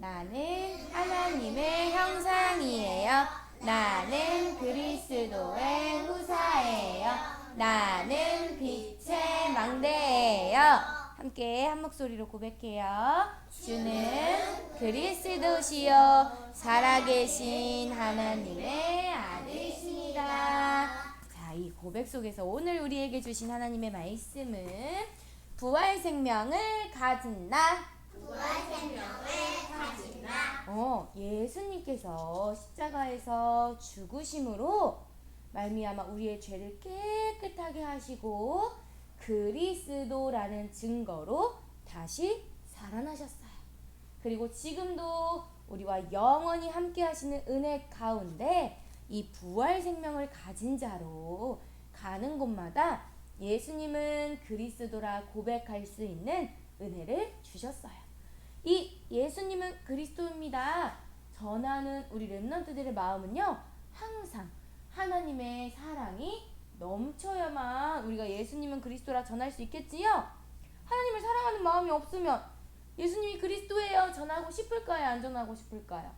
나는 하나님의 형상이에요. 나는 그리스도의 후사예요. 나는 빛의 망대예요. 함께 한 목소리로 고백해요. 주는 그리스도시요 살아계신 하나님의 아들이십니다. 자, 이 고백 속에서 오늘 우리에게 주신 하나님의 말씀은 부활 생명을 가진 나. 어, 예수님께서 십자가에서 죽으심으로 말미암아 우리의 죄를 깨끗하게 하시고 그리스도라는 증거로 다시 살아나셨어요. 그리고 지금도 우리와 영원히 함께 하시는 은혜 가운데 이 부활 생명을 가진 자로 가는 곳마다 예수님은 그리스도라 고백할 수 있는 은혜를 주셨어요. 이 예수님은 그리스도입니다. 전하는 우리 렘넌트들의 마음은요. 항상 하나님의 사랑이 넘쳐야만 우리가 예수님은 그리스도라 전할 수 있겠지요. 하나님을 사랑하는 마음이 없으면 예수님이 그리스도예요 전하고 싶을까요? 안 전하고 싶을까요?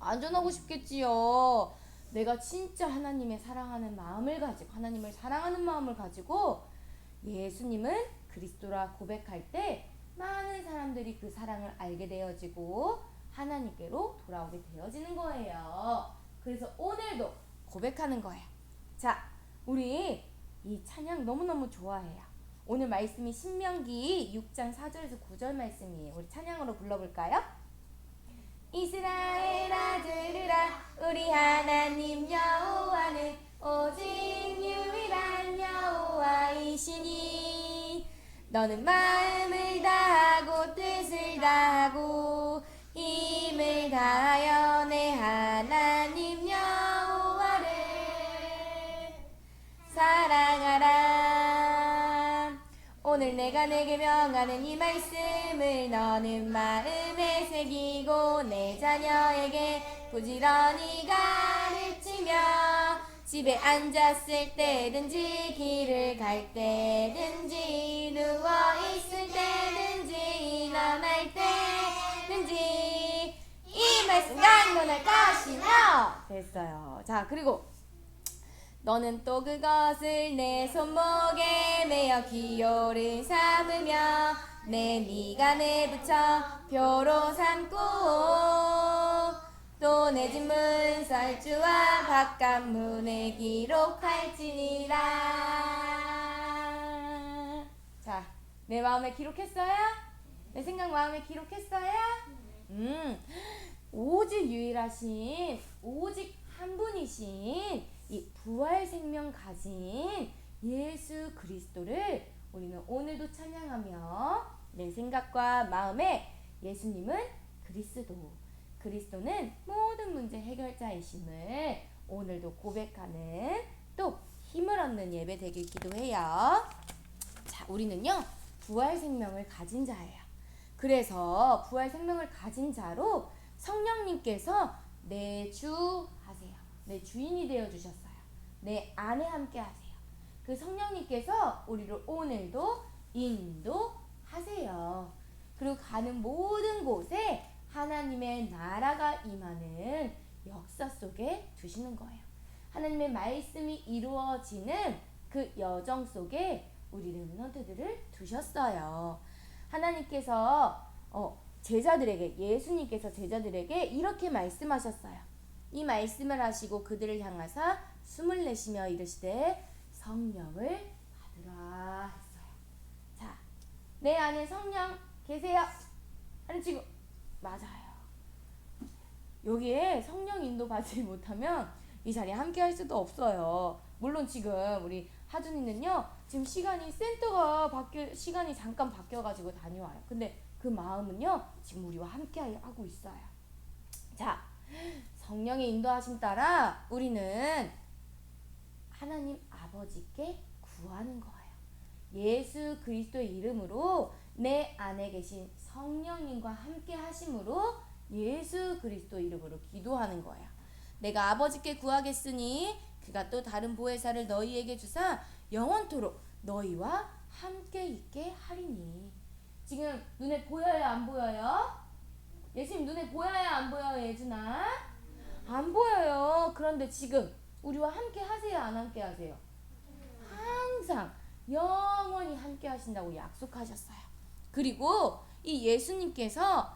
안 전하고 싶겠지요. 내가 진짜 하나님의 사랑하는 마음을 가지고 하나님을 사랑하는 마음을 가지고 예수님은 그리스도라 고백할 때 많은 사람들이 그 사랑을 알게 되어지고 하나님께로 돌아오게 되어지는 거예요. 그래서 오늘도 고백하는 거예요. 자, 우리 이 찬양 너무너무 좋아해요. 오늘 말씀이 신명기 6장 4절에서 9절 말씀이에요. 우리 찬양으로 불러볼까요? 이스라엘아 들으라 우리 하나님 여호와는 오직 유일한 여호와이시니 너는 마음을 다하고 뜻을 다하고 힘을 다하여 내 하나님 여호와를 사랑하라. 오늘 내가 내게 명하는 이 말씀을 너는 마음에 새기고 내 자녀에게 부지런히 가르치며 집에 앉았을 때든지 길을 갈 때든지 누워 있을 때든지 일어날 때든지 이 말씀 강론할 것이며 됐어요. 자 그리고 너는 또 그것을 내 손목에 매어 기호를 삼으며 내 미간에 붙여 표로 삼고 또 내 집 문 설주와 바깥 문에 기록할지니라 내 마음에 기록했어요? 내 생각 마음에 기록했어요? 음, 오직 유일하신 오직 한 분이신 이 부활 생명 가진 예수 그리스도를 우리는 오늘도 찬양하며 내 생각과 마음에 예수님은 그리스도 그리스도는 모든 문제 해결자이심을 오늘도 고백하는 또 힘을 얻는 예배 되길 기도해요. 자, 우리는요 부활 생명을 가진 자예요. 그래서 부활 생명을 가진 자로 성령님께서 내 주 하세요. 내 주인이 되어 주셨어요. 내 안에 함께 하세요. 그 성령님께서 우리를 오늘도 인도하세요. 그리고 가는 모든 곳에 하나님의 나라가 임하는 역사 속에 두시는 거예요. 하나님의 말씀이 이루어지는 그 여정 속에 우리 렘넌트들을 두셨어요. 하나님께서 어, 제자들에게 예수님께서 제자들에게 이렇게 말씀하셨어요. 이 말씀을 하시고 그들을 향하사 숨을 내쉬며 이르시되 성령을 받으라 했어요. 자, 내 안에 성령 계세요. 하는 친구 맞아요. 여기에 성령 인도 받지 못하면 이 자리에 함께 할 수도 없어요. 물론 지금 우리 하준이는요. 지금 시간이 센터가 바뀌어 시간이 잠깐 바뀌어 가지고 다녀와요. 근데 그 마음은요. 지금 우리와 함께 하고 있어요. 자, 성령의 인도하심 따라 우리는 하나님 아버지께 구하는 거예요. 예수 그리스도의 이름으로 내 안에 계신 성령님과 함께 하심으로 예수 그리스도 이름으로 기도하는 거예요. 내가 아버지께 구하겠으니 그가 또 다른 보혜사를 너희에게 주사 영원토록 너희와 함께 있게 하리니. 지금 눈에 보여요, 안 보여요? 예수님 눈에 보여요 안 보여요 예준아? 안 보여요. 그런데 지금 우리와 함께 하세요 안 함께 하세요? 항상 영원히 함께 하신다고 약속하셨어요. 그리고 이 예수님께서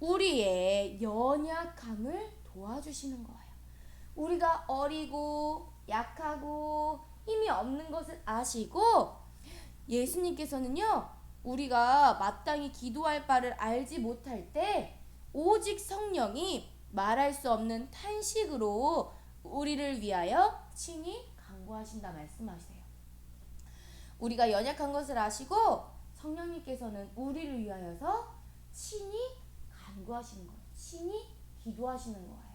우리의 연약함을 도와주시는 거예요. 우리가 어리고 약하고 힘이 없는 것을 아시고 예수님께서는요, 우리가 마땅히 기도할 바를 알지 못할 때 오직 성령이 말할 수 없는 탄식으로 우리를 위하여 친히 간구하신다 말씀하세요. 우리가 연약한 것을 아시고 성령님께서는 우리를 위하여서 친히 간구하시는 거예요. 친히 기도하시는 거예요.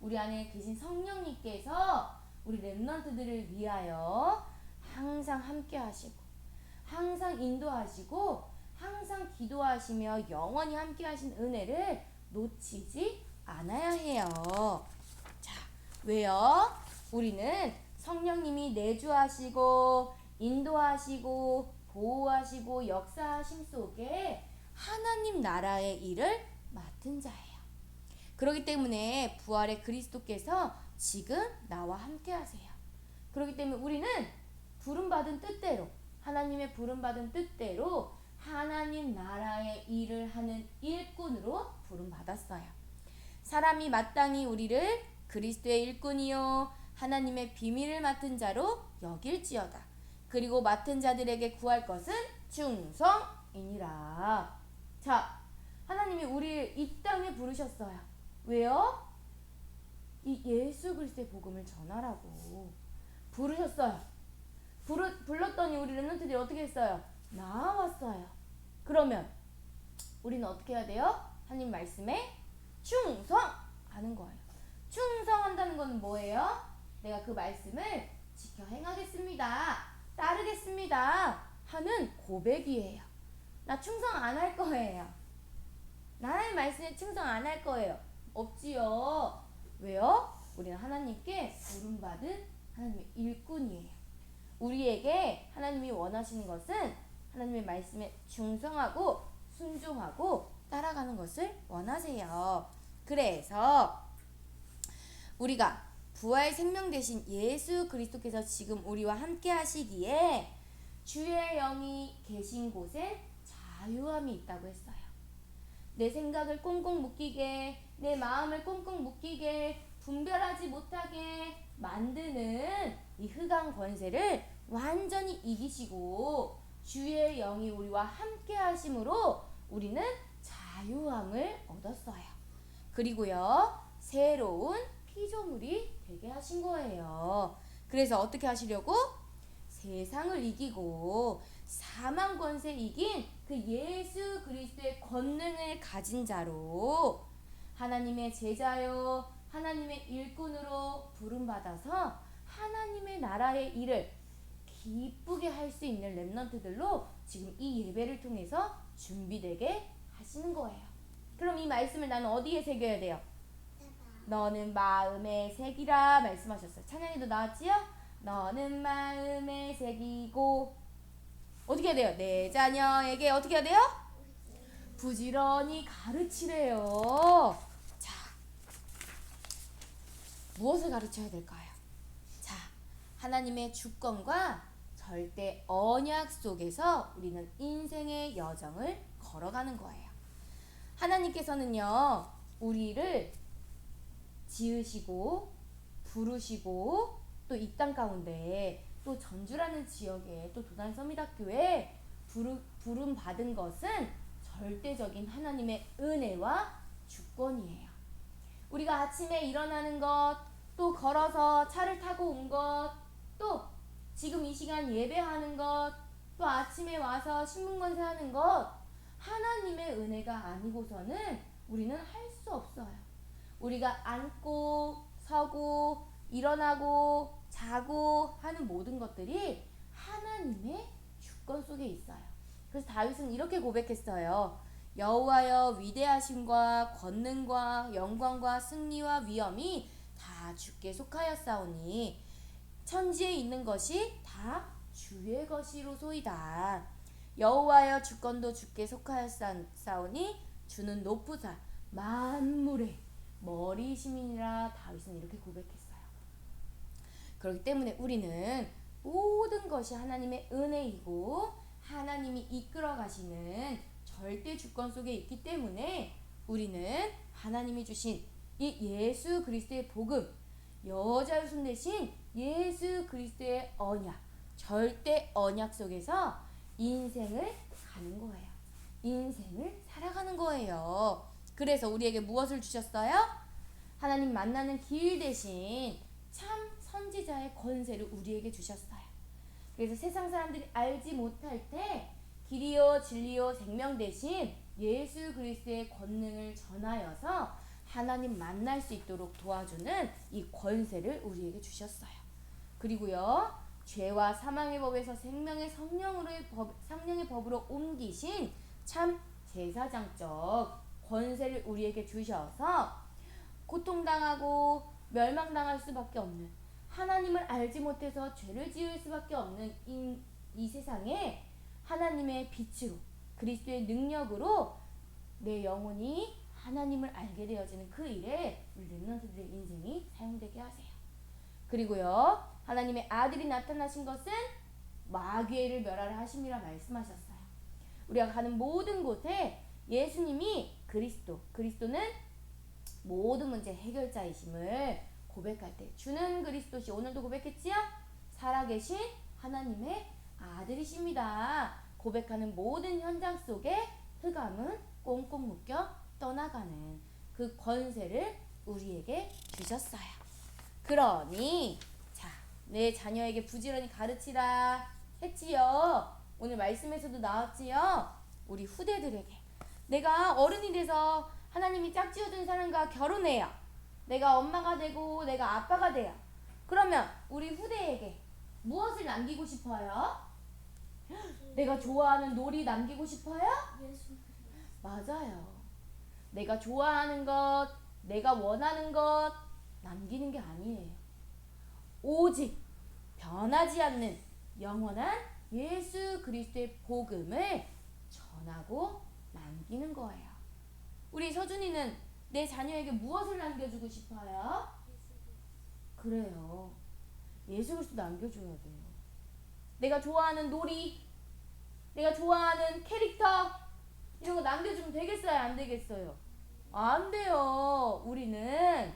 우리 안에 계신 성령님께서 우리 렘넌트들을 위하여 항상 함께 하시고 항상 인도하시고 항상 기도하시며 영원히 함께 하신 은혜를 놓치지 않아야 해요. 자, 왜요? 우리는 성령님이 내주하시고 인도하시고 보호하시고 역사하심 속에 하나님 나라의 일을 맡은 자예요. 그렇기 때문에 부활의 그리스도께서 지금 나와 함께 하세요. 그렇기 때문에 우리는 부름받은 뜻대로 하나님의 부름받은 뜻대로 하나님 나라의 일을 하는 일꾼으로 부름받았어요. 사람이 마땅히 우리를 그리스도의 일꾼이요 하나님의 비밀을 맡은 자로 여길지어다. 그리고 맡은 자들에게 구할 것은 충성이니라. 자, 하나님이 우리를 이 땅에 부르셨어요. 왜요? 이 예수 그리스도의 복음을 전하라고 부르셨어요. 부르, 불렀더니 우리 렘넌트들이 어떻게 했어요? 나왔어요. 그러면 우리는 어떻게 해야 돼요? 하나님 말씀에 충성하는 거예요. 충성한다는 건 뭐예요? 내가 그 말씀을 지켜 행하겠습니다. 따르겠습니다. 하는 고백이에요. 나 충성 안 할 거예요. 나의 말씀에 충성 안 할 거예요. 없지요. 왜요? 우리는 하나님께 부름받은 하나님의 일꾼이에요. 우리에게 하나님이 원하시는 것은 하나님의 말씀에 충성하고 순종하고 따라가는 것을 원하세요. 그래서 우리가 부활 생명 대신 예수 그리스도께서 지금 우리와 함께 하시기에 주의 영이 계신 곳에 자유함이 있다고 했어요. 내 생각을 꽁꽁 묶이게, 내 마음을 꽁꽁 묶이게, 분별하지 못하게 만드는 이 흑암 권세를 완전히 이기시고 주의 영이 우리와 함께 하심으로 우리는 자유함을 얻었어요. 그리고요, 새로운 피조물이 되게 하신 거예요. 그래서 어떻게 하시려고? 세상을 이기고 사망 권세 이긴 그 예수 그리스도의 권능을 가진 자로 하나님의 제자요 하나님의 일꾼으로 부름받아서 하나님의 나라의 일을 기쁘게 할 수 있는 렘넌트들로 지금 이 예배를 통해서 준비되게 하시는 거예요. 그럼 이 말씀을 나는 어디에 새겨야 돼요? 너는 마음에 새기라 말씀하셨어요. 찬양에도 나왔지요? 너는 마음에 새기고 어떻게 해야 돼요? 내 자녀에게 어떻게 해야 돼요? 부지런히 가르치래요. 자, 무엇을 가르쳐야 될까요? 자, 하나님의 주권과 절대 언약 속에서 우리는 인생의 여정을 걸어가는 거예요. 하나님께서는요, 우리를 지으시고, 부르시고, 또 이 땅 가운데, 또 전주라는 지역에, 또 도단 서미학교에 부름 받은 것은 절대적인 하나님의 은혜와 주권이에요. 우리가 아침에 일어나는 것, 또 걸어서 차를 타고 온 것, 또 지금 이 시간 예배하는 것, 또 아침에 와서 신문건세 하는 것, 하나님의 은혜가 아니고서는 우리는 할 수 없어요. 우리가 앉고, 서고, 일어나고, 자고 하는 모든 것들이 하나님의 주권 속에 있어요. 그래서 다윗은 이렇게 고백했어요. 여호와여 위대하심과 권능과 영광과 승리와 위엄이 다 주께 속하였사오니 천지에 있는 것이 다 주의 것이로 소이다. 여호와여 주권도 주께 속하였사오니 주는 높으사 만물의 머리심이니라 다윗은 이렇게 고백했어요. 그렇기 때문에 우리는 모든 것이 하나님의 은혜이고 하나님이 이끌어 가시는 절대 주권 속에 있기 때문에 우리는 하나님이 주신 이 예수 그리스도의 복음 여자의 손 대신 예수 그리스도의 언약 절대 언약 속에서 인생을 가는 거예요. 인생을 살아가는 거예요. 그래서 우리에게 무엇을 주셨어요? 하나님 만나는 길 대신 참 선지자의 권세를 우리에게 주셨어요. 그래서 세상 사람들이 알지 못할 때 길이요 진리요 생명 대신 예수 그리스도의 권능을 전하여서 하나님 만날 수 있도록 도와주는 이 권세를 우리에게 주셨어요. 그리고요 죄와 사망의 법에서 생명의 성령으로의 법, 성령의 법으로 옮기신 참 제사장적 권세를 우리에게 주셔서 고통당하고 멸망당할 수밖에 없는 하나님을 알지 못해서 죄를 지을 수밖에 없는 이, 이 세상에 하나님의 빛으로 그리스도의 능력으로 내 영혼이 하나님을 알게 되어지는 그 일에 우리 렘넌트들의 인생이 사용되게 하세요. 그리고요 하나님의 아들이 나타나신 것은 마귀를 멸하라 하심이라 말씀하셨어요. 우리가 가는 모든 곳에 예수님이 그리스도, 그리스도는 모든 문제 해결자이심을 고백할 때 주는 그리스도시 오늘도 고백했지요? 살아계신 하나님의 아들이십니다. 고백하는 모든 현장 속에 흑암은 꽁꽁 묶여 떠나가는 그 권세를 우리에게 주셨어요. 그러니 자, 내 자녀에게 부지런히 가르치라 했지요. 오늘 말씀에서도 나왔지요. 우리 후대들에게 내가 어른이 돼서 하나님이 짝지어준 사람과 결혼해요. 내가 엄마가 되고 내가 아빠가 돼요. 그러면 우리 후대에게 무엇을 남기고 싶어요? 내가 좋아하는 놀이 남기고 싶어요? 맞아요. 내가 좋아하는 것, 내가 원하는 것 남기는 게 아니에요. 오직 변하지 않는 영원한 예수 그리스도의 복음을 전하고 남기는 거예요. 우리 서준이는 내 자녀에게 무엇을 남겨주고 싶어요? 그래요. 예수 그리스도 남겨줘야 돼요. 내가 좋아하는 놀이, 내가 좋아하는 캐릭터 이런 거 남겨주면 되겠어요? 안 되겠어요? 안 돼요. 우리는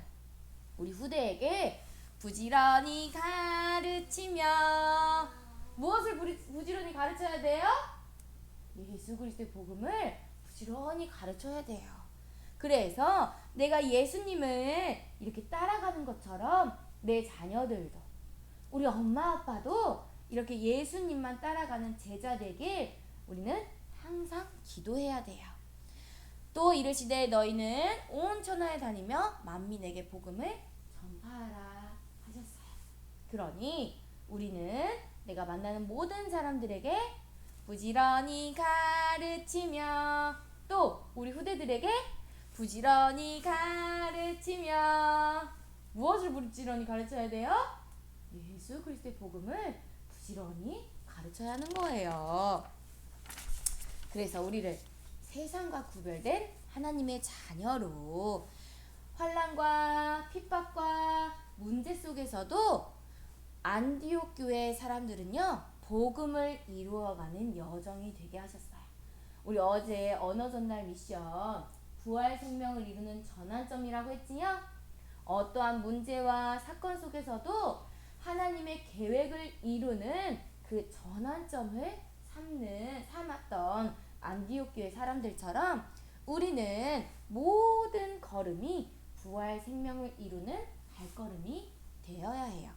우리 후대에게 부지런히 가르치며 무엇을 부리- 부지런히 가르쳐야 돼요? 예수 그리스도의 복음을 부지런히 가르쳐야 돼요. 그래서 내가 예수님을 이렇게 따라가는 것처럼 내 자녀들도 우리 엄마 아빠도 이렇게 예수님만 따라가는 제자 되길 우리는 항상 기도해야 돼요. 또 이르시되 너희는 온 천하에 다니며 만민에게 복음을 전파하라 하셨어요. 그러니 우리는 내가 만나는 모든 사람들에게 부지런히 가르치며 또 우리 후대들에게 부지런히 가르치며 무엇을 부지런히 가르쳐야 돼요? 예수 그리스도의 복음을 부지런히 가르쳐야 하는 거예요. 그래서 우리를 세상과 구별된 하나님의 자녀로 환란과 핍박과 문제 속에서도 안디옥 교회 사람들은요 복음을 이루어가는 여정이 되게 하셨어요. 우리 어제 언어 전달 미션 부활 생명을 이루는 전환점이라고 했지요. 어떠한 문제와 사건 속에서도 하나님의 계획을 이루는 그 전환점을 삼는 삼았던 안디옥 교회 사람들처럼 우리는 모든 걸음이 부활 생명을 이루는 발걸음이 되어야 해요.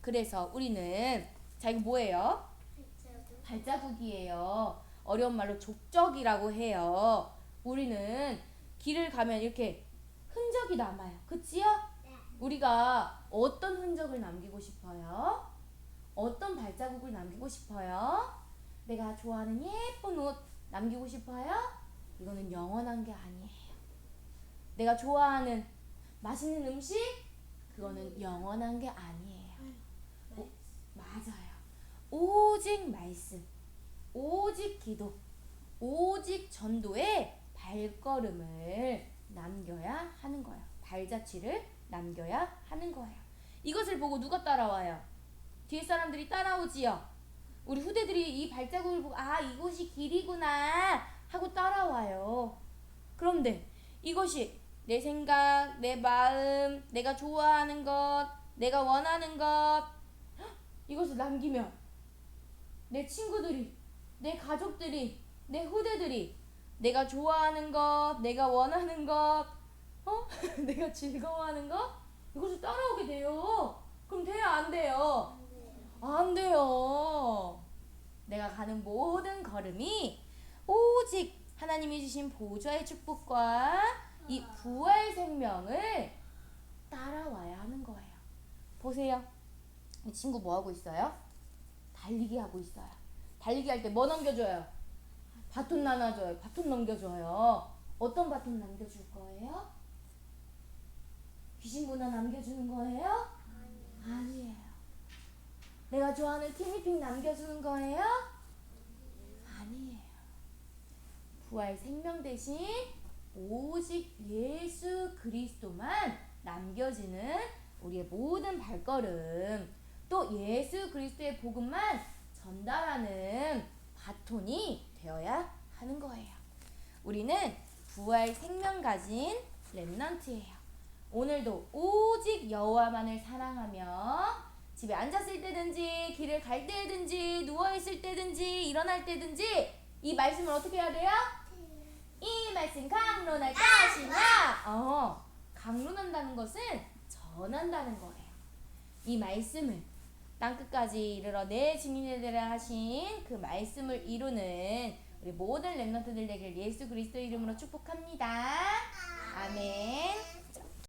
그래서 우리는 자 이거 뭐예요? 백자도 발자국 이에요. 어려운 말로 족적이라고 해요. 우리는 길을 가면 이렇게 흔적이 남아요. 그치요? 네. 우리가 어떤 흔적을 남기고 싶어요? 어떤 발자국을 남기고 싶어요? 내가 좋아하는 예쁜 옷 남기고 싶어요? 이거는 영원한 게 아니에요. 내가 좋아하는 맛있는 음식? 그거는 영원한 게 아니에요. 오, 맞아요. 오직 말씀, 오직 기도, 오직 전도의 발걸음을 남겨 발자취를 남겨야 하는 거예요. 이것을 보고 누가 따라와요? 뒤에 사람들이 따라오지요. 우리 후대들이 이 발자국을 보고 아 이곳이 길이구나 하고 따라와요. 그런데 이것이 내 생각, 내 마음, 내가 좋아하는 것, 내가 원하는 것 헉, 이것을 남기면 내 친구들이, 내 가족들이, 내 후대들이 내가 좋아하는 것, 내가 원하는 것, 어? 내가 즐거워하는 것 이것을 따라오게 돼요. 그럼 돼요, 안 돼요? 안 돼요. 내가 가는 모든 걸음이 오직 하나님이 주신 보좌의 축복과 이 부활 생명을 따라와야 하는 거예요. 보세요. 이 친구 뭐 하고 있어요? 달리기 하고 있어요. 달리기 할 때 뭐 넘겨줘요? 바톤 나눠줘요. 바톤 넘겨줘요. 어떤 바톤 남겨줄 거예요? 귀신 문화 남겨주는 거예요? 아니에요. 내가 좋아하는 티니핑 남겨주는 거예요? 아니에요. 부활 생명 대신 오직 예수 그리스도만 남겨지는 우리의 모든 발걸음 또 예수 그리스도의 복음만 전달하는 바톤이 되어야 하는 거예요. 우리는 부활 생명 가진 렘넌트예요. 오늘도 오직 여호와만을 사랑하며 집에 앉았을 때든지 길을 갈 때든지 누워 있을 때든지 일어날 때든지 이 말씀을 어떻게 해야 돼요? 이 말씀 강론할 것이나 어 강론한다는 것은 전한다는 거예요. 이 말씀을 땅 끝까지 이르러 내 증인이 되라 하신 그 말씀을 이루는 우리 모든 렘넌트들 되길 예수 그리스도 이름으로 축복합니다.